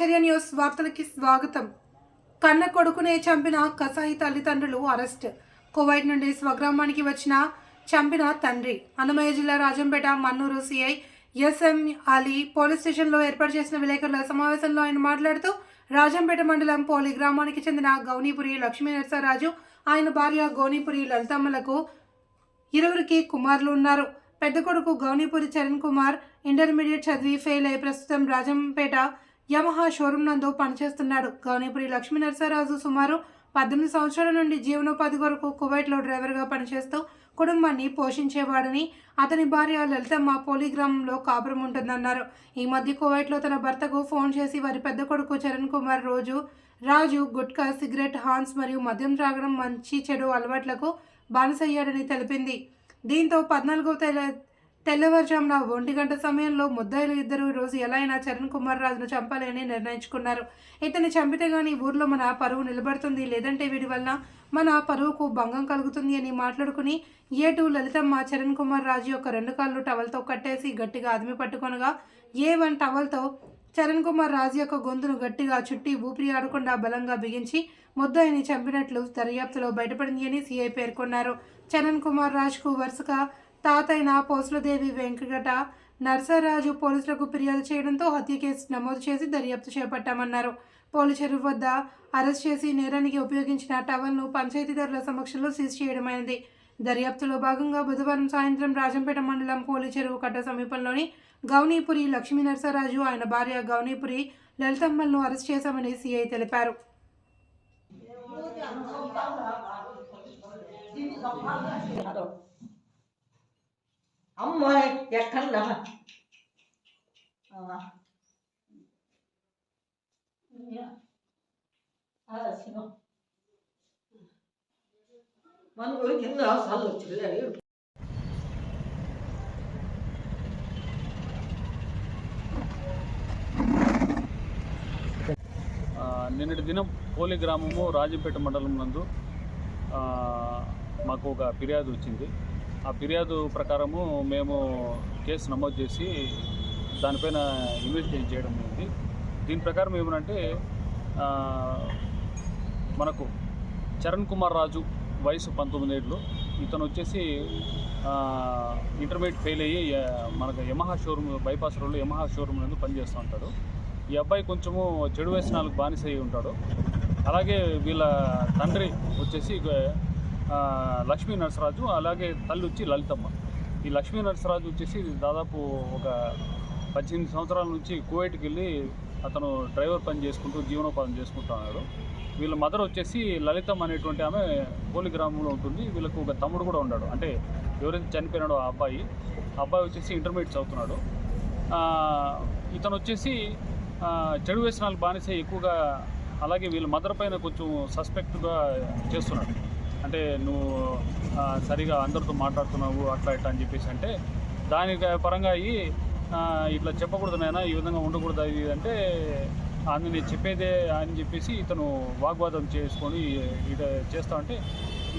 ఆశ్చర్య న్యూస్ వార్తలకి స్వాగతం. కన్న కొడుకునే చంపిన కసాయి తల్లిదండ్రులు అరెస్ట్. కువైట్ నుండి స్వగ్రామానికి వచ్చిన చంపిన తండ్రి. అన్నమయ్య జిల్లా Rajampet Mannur CI SM Ali police స్టేషన్లో ఏర్పాటు చేసిన విలేకరుల సమావేశంలో ఆయన మాట్లాడుతూ రాజంపేట మండలం పోలి గ్రామానికి చెందిన గౌనీపురి లక్ష్మీ నరసరాజు ఆయన భార్య గౌనీపురి లలితమ్మలకు ఇరువురికి కుమారులు ఉన్నారు. పెద్ద కొడుకు గౌనీపురి చరణ్ కుమార్ ఇంటర్మీడియట్ చదివి ఫెయిల్ అయి ప్రస్తుతం రాజంపేట యమహా షోరూం నందు పనిచేస్తున్నాడు. గౌనీపురి లక్ష్మీ నరసరాజు సుమారు పద్దెనిమిది సంవత్సరాల నుండి జీవనోపాధి కొరకు కువైట్లో డ్రైవర్గా పనిచేస్తూ కుటుంబాన్ని పోషించేవాడని అతని భార్య లలితమ్మ పోలి గ్రామంలో కాపురం ఉంటుందన్నారు. ఈ మధ్య కువైట్లో తన భర్తకు ఫోన్ చేసి వారి పెద్ద కొడుకు చరణ్ కుమార్ రోజు రాజు గుట్కా సిగరెట్ హాన్స్ మరియు మద్యం త్రాగడం మంచి చెడు అలవాట్లకు బానిసయ్యాడని తెలిపింది. దీంతో పద్నాలుగవ తేదీ తెల్లవారుజామున ఒంటి గంట సమయంలో ముద్దాయిలు ఇద్దరు రోజు ఎలా అయినా చరణ్ కుమార్ రాజును చంపాలని నిర్ణయించుకున్నారు. ఇతన్ని చంపితే గానీ ఊర్లో మన పరువు నిలబడుతుంది. లేదంటే వీడి వల్ల మన పరువుకు భంగం కలుగుతుంది అని మాట్లాడుకుని ఏటు లలితమ్మ చరణ్ కుమార్ రాజు యొక్క రెండు కాళ్ళు టవల్తో కట్టేసి గట్టిగా అదిమి పట్టుకొనగా ఏ వన్ టవల్తో? చరణ్ కుమార్ రాజు యొక్క గొంతును గట్టిగా చుట్టి ఊపిరి ఆడకుండా బలంగా బిగించి ముద్దాయిని చంపినట్లు దర్యాప్తులో బయటపడింది అని సీఐ పేర్కొన్నారు. చరణ్ కుమార్ రాజ్కు వరుసగా తాతైన పోసులదేవి వెంకట నర్సరాజు పోలీసులకు ఫిర్యాదు చేయడంతో హత్య కేసు నమోదు చేసి దర్యాప్తు చేపట్టామన్నారు. పోలీసులు వద్ద అరెస్ట్ చేసి నేరానికి ఉపయోగించిన టవల్ను పంచాయతీదారుల సమక్షంలో సీజ్ చేయడమైనది దర్యాప్తులో భాగంగా బుధవారం సాయంత్రం రాజంపేట మండలం పోలి చెరువు కట్ట సమీపంలోని గౌనీపురి లక్ష్మీ నరసరాజు ఆయన భార్య గౌనీపురి లలితమ్మలను అరెస్ట్ చేశామని సీఐ తెలిపారు. అమ్మాయి ఎక్కడా మన ఎన్నో అవసరాలు ఆ, నిన్నటి దినం పోలి గ్రామము రాజంపేట మండలం నందు ఆ, మాకు ఒక ఫిర్యాదు వచ్చింది. ఆ ఫిర్యాదు ప్రకారము మేము కేసు నమోదు చేసి దానిపైన ఇన్వెస్టిగేట్ చేయడం జరిగింది. దీని ప్రకారం ఏమనంటే మనకు చరణ్ కుమార్ రాజు వయసు పంతొమ్మిది ఏళ్ళు. ఇతను వచ్చేసి ఇంటర్మీడియట్ ఫెయిల్ అయ్యి మనకు యమహా షోరూమ్ బైపాస్ రోడ్లో యమహా షోరూమ్ నందు పనిచేస్తూ ఉంటాడు. ఈ అబ్బాయి కొంచెము చెడు వ్యసనాలకు బానిస అయి ఉంటాడు. అలాగే వీళ్ళ తండ్రి వచ్చేసి లక్ష్మీ నరసరాజు అలాగే తల్లి వచ్చి లలితమ్మ. ఈ లక్ష్మీ నరసరాజు వచ్చేసి దాదాపు ఒక పద్దెనిమిది సంవత్సరాల నుంచి కువైట్కి వెళ్ళి అతను డ్రైవర్ పని చేసుకుంటూ జీవనోపాధం చేసుకుంటూ ఉన్నాడు. వీళ్ళ మదర్ వచ్చేసి లలితమ్మ అనేటువంటి ఆమె పోలి గ్రామంలో ఉంటుంది. వీళ్ళకు ఒక తమ్ముడు కూడా ఉన్నాడు. అంటే ఎవరైతే చనిపోయినాడో ఆ అబ్బాయి అబ్బాయి వచ్చేసి ఇంటర్మీడియట్ చదువుతున్నాడు. ఇతను వచ్చేసి చెడు వ్యసనాలు బానిసే ఎక్కువగా అలాగే వీళ్ళ మదర్ పైన కొంచెం సస్పెక్ట్గా చేస్తున్నాడు. అంటే నువ్వు సరిగా అందరితో మాట్లాడుతున్నావు అట్లా ఇట్లా అని చెప్పేసి అంటే దాని పరంగా అయ్యి ఇట్లా చెప్పకూడదు నాయనా ఈ విధంగా ఉండకూడదు అది ఇది అంటే ఆమె నేను చెప్పేదే అని చెప్పేసి ఇతను వాగ్వాదం చేసుకొని ఇట చేస్తా ఉంటే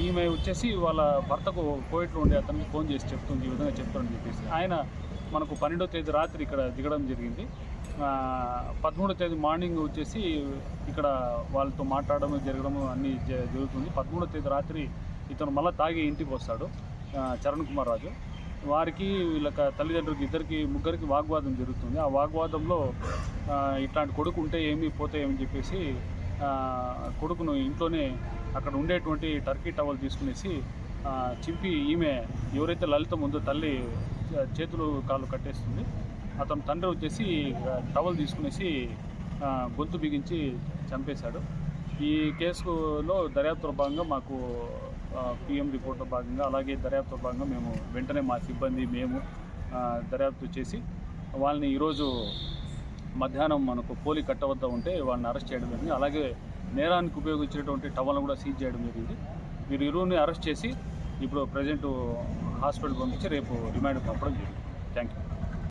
ఈమె వచ్చేసి వాళ్ళ భర్తకు కోయిట్లో ఉండే అతనికి ఫోన్ చేసి చెప్తుంది ఈ విధంగా చెప్తానని చెప్పేసి. ఆయన మనకు పన్నెండో తేదీ రాత్రి ఇక్కడ దిగడం జరిగింది. పదమూడో తేదీ మార్నింగ్ వచ్చేసి ఇక్కడ వాళ్ళతో మాట్లాడడం జరగడం అన్నీ జ- జరుగుతుంది. పదమూడో తేదీ రాత్రి ఇతను మళ్ళీ తాగి ఇంటికి వస్తాడు చరణ్ కుమార్ రాజు. వారికి వీళ్ళ తల్లిదండ్రులకి ఇద్దరికి ముగ్గురికి వాగ్వాదం జరుగుతుంది. ఆ వాగ్వాదంలో ఇట్లాంటి కొడుకు ఉంటే ఏమి పోతే చెప్పేసి కొడుకును ఇంట్లోనే అక్కడ ఉండేటువంటి టర్కీ టవల్ తీసుకునేసి చింపి ఈమె ఎవరైతే లలిత ఉందో తల్లి చేతులు కాళ్ళు కట్టేస్తుంది. అతను తండ్రి వచ్చేసి టవల్ తీసుకునేసి గొంతు బిగించి చంపేశాడు. ఈ కేసులో దర్యాప్తులో భాగంగా మాకు పిఎం రిపోర్ట్లో భాగంగా అలాగే దర్యాప్తులో భాగంగా మేము వెంటనే మా సిబ్బంది మేము దర్యాప్తు చేసి వాళ్ళని ఈరోజు మధ్యాహ్నం మనకు పోలి కట్ట వద్ద ఉంటే వాళ్ళని అరెస్ట్ చేయడం జరిగింది. అలాగే నేరానికి ఉపయోగించినటువంటి టవల్ను కూడా సీజ్ చేయడం జరిగింది. వీరు ఇరువుని అరెస్ట్ చేసి ఇప్పుడు ప్రజెంట్ హాస్పిటల్ పంపించి రేపు రిమాండ్ పంపడం జరిగింది. Thank you.